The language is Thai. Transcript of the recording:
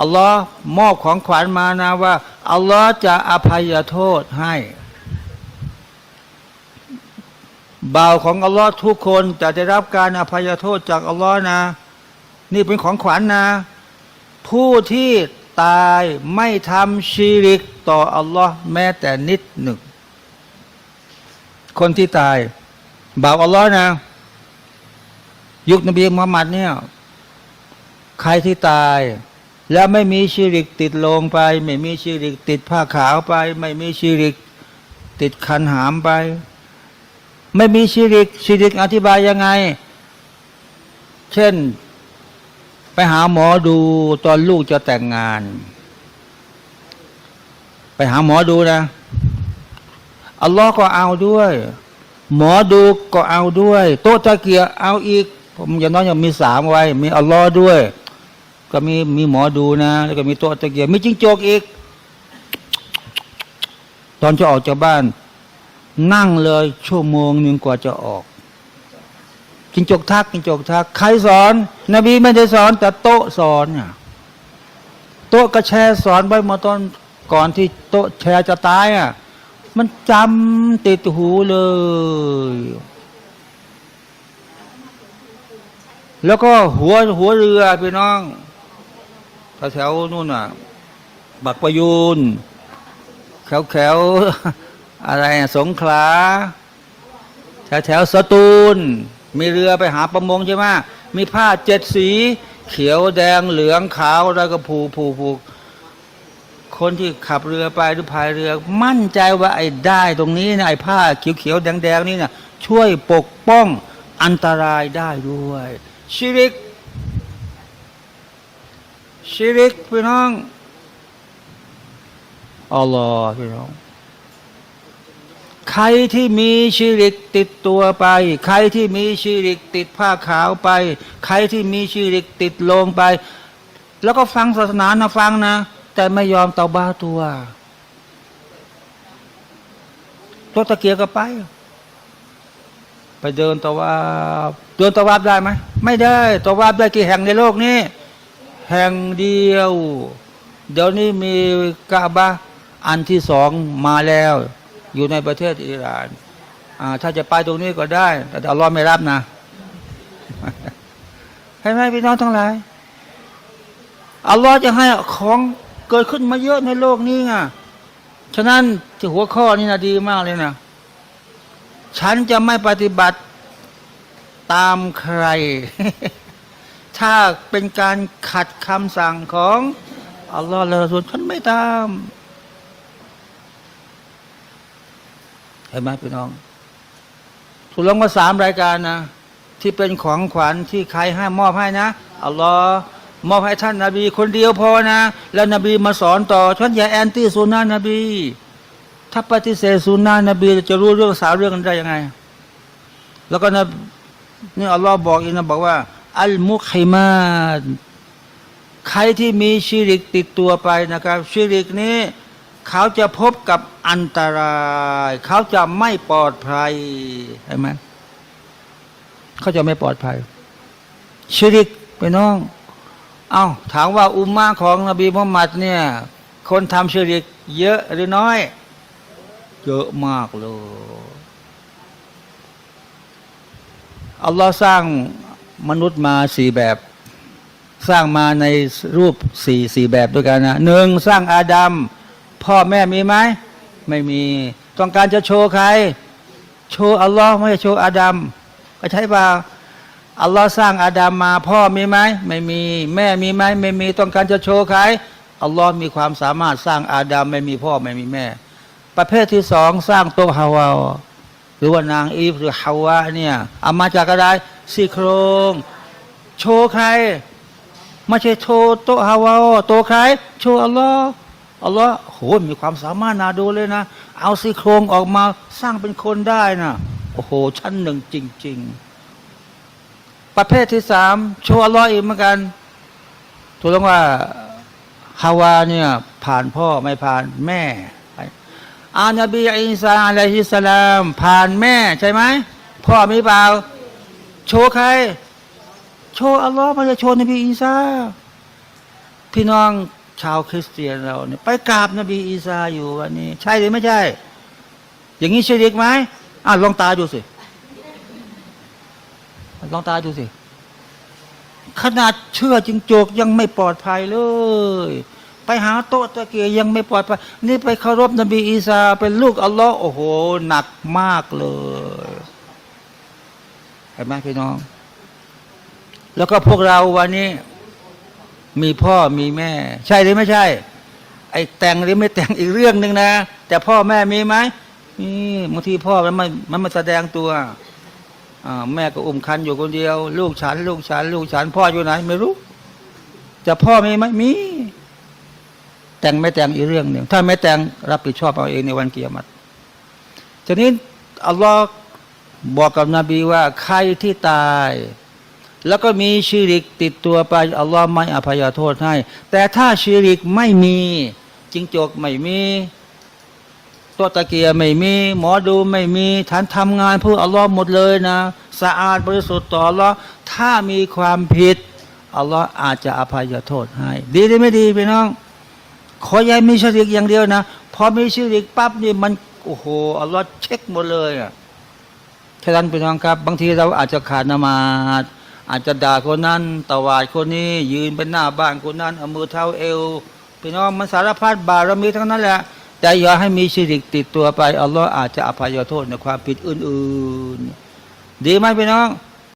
อัลลอฮ์มอบของขวัญมานะว่า อัลลอฮ์จะอภัยโทษให้บ่าวของอัลลอฮ์ทุกคนจะได้รับการอภัยโทษจากอัลลอฮ์นะ นี่เป็นของขวัญนะผู้ที่ตายไม่ทำชีริกต่ออัลลอฮ์แม้แต่นิดหนึ่ง คนที่ตาย บ่าวอัลลอฮ์นะ ยุคนบีมุฮัมมัดเนี่ย ใครที่ตาย แล้วไม่มีชีริกติดลงไป ไม่มีชีริกติดผ้าขาวไป ไม่มีชีริกติดคันหามไป ไม่มีชีริกชีริกอธิบายยังไง เช่นไปหาหมอดูตอนลูกจะแต่งงาน ไปหาหมอดูนะอัลลอฮ์ก็เอาด้วย หมอดูก็เอาด้วย โต๊ะตะเกียเอาอีก ผมอย่างน้อยยังมีสามไว้ มีอัลลอฮ์ด้วย ก็มีมีหมอดูนะ แล้วก็มีโต๊ะตะเกียบมีจิ้งจกอีก ตอนจะออกจากบ้าน นั่งเลยชั่วโมงหนึ่งกว่าจะออกจิงจกทักจิงจกทัก ใครสอน นบีไม่ได้สอน แต่โต๊ะสอนเนี่ยโต๊ะก็แชสอนไว้มาตอนก่อนที่โต๊ะแชจะตายอะมันจำติดหูเลย แล้วก็หัวหัวเรือพี่น้อง แถวๆนู่นน่ะ บักประยูนแถวแถวๆอะไรอะสงขลาแถวแถวๆสตูล มีเรือไปหาประมงใช่ไหมมีผ้าเจ็ดสี เขียวแดงเหลืองขาวแล้วก็ผูกผูผูคนที่ขับเรือไปหรือพายเรือ มั่นใจว่าไอ้ได้ตรงนี้นะไอ้ผ้าเขียวเขียวๆแดงแดงๆนี่นะช่วยปกป้องอันตรายได้ด้วย ชิริก ชิริกพี่น้องอัลลอฮ์พี่น้อง ใครที่มีชีริกติดตัวไป ใครที่มีชีริกติดผ้าขาวไป ใครที่มีชีริกติดลงไป แล้วก็ฟังศาสนานะฟังนะ แต่ไม่ยอมเตาบ้าตัวรถตะเกียกก็ไป ไปเดินตะวาบเดินตะวาบได้ไหม ไม่ได้ตะวาบได้กี่แห่งในโลกนี้ แห่งเดียว เดี๋ยวนี้มีกาบะอันที่สองมาแล้ว อยู่ในประเทศอิหร่านอ่าถ้าจะไปตรงนี้ก็ได้ แต่อัลลอฮ์ไม่รับนะให้ไหมพี่น้องทั้งหลายอัลลอฮ์จะให้ของเกิดขึ้นมาเยอะในโลกนี้ไงฉะนั้นที่หัวข้อนี้นะดีมากเลยนะฉันจะไม่ปฏิบัติตามใคร ถ้าเป็นการขัดคำสั่งของอัลลอฮ์และรอซูลฉันไม่ตามเห็นไหมพี่น้องถูกลงมาสามรายการนะ ที่เป็นของขวัญที่ใครให้มอบให้นะอัลลอฮ์มอบให้ท่านนาบีคนเดียวพอนะ แล้วนบีมาสอนต่อฉันอย่าแอนตี้สุนนะนบี ถ้าปฏิเสธสุนนะนบีจะรู้เรื่องสาวเรื่องกันได้ยังไง แล้วก็นะนี่อัลลอฮ์บอกอีกนะบอกว่า อัลมุฮิมานใครที่มีชีริกติดตัวไปนะครับชีริกนี้ เขาจะพบกับอันตราย เขาจะไม่ปลอดภัยเห็นไหมเขาจะไม่ปลอดภัย ชิริกไปน้อง เอา้าถามว่าอุมมาของนบีมุฮัมมัดเนี่ย คนทำชิริก เยอะหรือน้อย เยอะมากเลยอัลลอฮ์สร้าง มนุษย์มาสี่แบบ สร้างมาในรูปสี่สี่แบบด้วยกันนะหนึ่งสร้างอาดัมพ่อแม่มีไหมไม่มีต้องการจะโชว์ใคร โชว์อัลลอฮ์ไม่ใช่โชว์อาดัมก็ใช่ป่าอัลลอฮ์สร้างอาดัมมาพ่อมีไหมไม่มี แม่มีไหมไม่มีต้องการจะโชว์ใครอัลลอฮ์มีความสามารถสร้างอาดัมไม่มีพ่อไม่มีแม่ ประเภทที่สองสร้างโตวฮาวาหรือว่านางอีฟหรือฮาวาเนี่ยเอามาจากอะไร ซี่โครง โชว์ใคร ไม่ใช่โชว์โตฮาวาโตใคร โชว์อัลลอฮ์อัลลอฮ์โหมีความสามารถนาดูเลยนะ เอาซี่โครงออกมาสร้างเป็นคนได้นะโอ้โห ชั้นหนึ่งจริง ๆ ประเภทที่สามโชว์อัลลอฮ์อีกเหมือนกันถูกต้องว่าฮาวาเนี่ยผ่านพ่อไม่ผ่านแม่อานบีอิสาอะลัยฮิสสลาม ผ่านแม่ใช่ไหมพ่อมีเปล่า โชว์ใคร โชว์อัลลอฮ์ม่ใช่โชว์นบีอีสาพี่น้องชาวคริสเตียนเราเนี่ยไปกราบนบีอีสาอยู่วันนี้ ใช่หรือไม่ใช่ อย่างนี้ชิริกไหมอะลองตาดูสิลองตาดูสิขนาดเชื่อจิงโจกยังไม่ปลอดภัยเลย ไปหาโต๊ะตะเกียยังไม่ปลอดภัย นี่ไปเคารพนบีอีสาเป็นลูกอัลลอฮ์โอ้โห หนักมากเลย ห็นไหมพี่น้อง แล้วก็พวกเราวันนี้ มีพ่อมีแม่ ใช่หรือไม่ใช่ ไอ้แต่งหรือไม่แต่งอีกเรื่องหนึ่งนะ แต่พ่อแม่มีไหมมีบางทีพ่อมันไม่มันมาแสดงตัวแม่ก็อุ้มคันอยู่คนเดียว ลูกฉัน ลูกฉัน ลูกฉัน พ่ออยู่ไหน ไม่รู้จะพ่อมีไหมมี แต่งไม่แต่งอีกเรื่องหนึ่งถ้าไม่แต่งรับผิดชอบเอาเองในวันเกียรติทีนี้อัลลอฮ์ บอกกับนบีว่าใครที่ตาย แล้วก็มีชีริกติดตัวไปอัลลอฮ์ไม่อภัยโทษให้ แต่ถ้าชีริกไม่มีจิงจกไม่มีตัวตะเกียไม่มี หมอดูไม่มีท่านทำงานเพื่ออัลลอฮ์หมดเลยนะ สะอาดบริสุทธิ์ต่ออัลลอฮ์ถ้ามีความผิดอัลลอฮ์อาจจะอภัยโทษให้ ดีหรือไม่ดีพี่น้อง ขอย่ามีชีริกอย่างเดียวนะพอมีชีริกปั๊บนี่มันโอ้โหอัลลอฮ์เช็คหมดเลยอะ ฉะนั้นพี่น้องครับ บางทีเราอาจจะขาดนมาดอาจจะด่าคนนั้นตวาดคนนี้ ยืนเป็นหน้าบ้านคนนั้นเอามือเท้าเอวพี่น้องมันสารพัดบารมีทั้งนั้นแหละแต่อย่าให้มีชีริกติดตัวไปอัลลอฮ์อาจจะอภัยโทษในความผิดอื่น ๆ ดีไหมพี่น้อง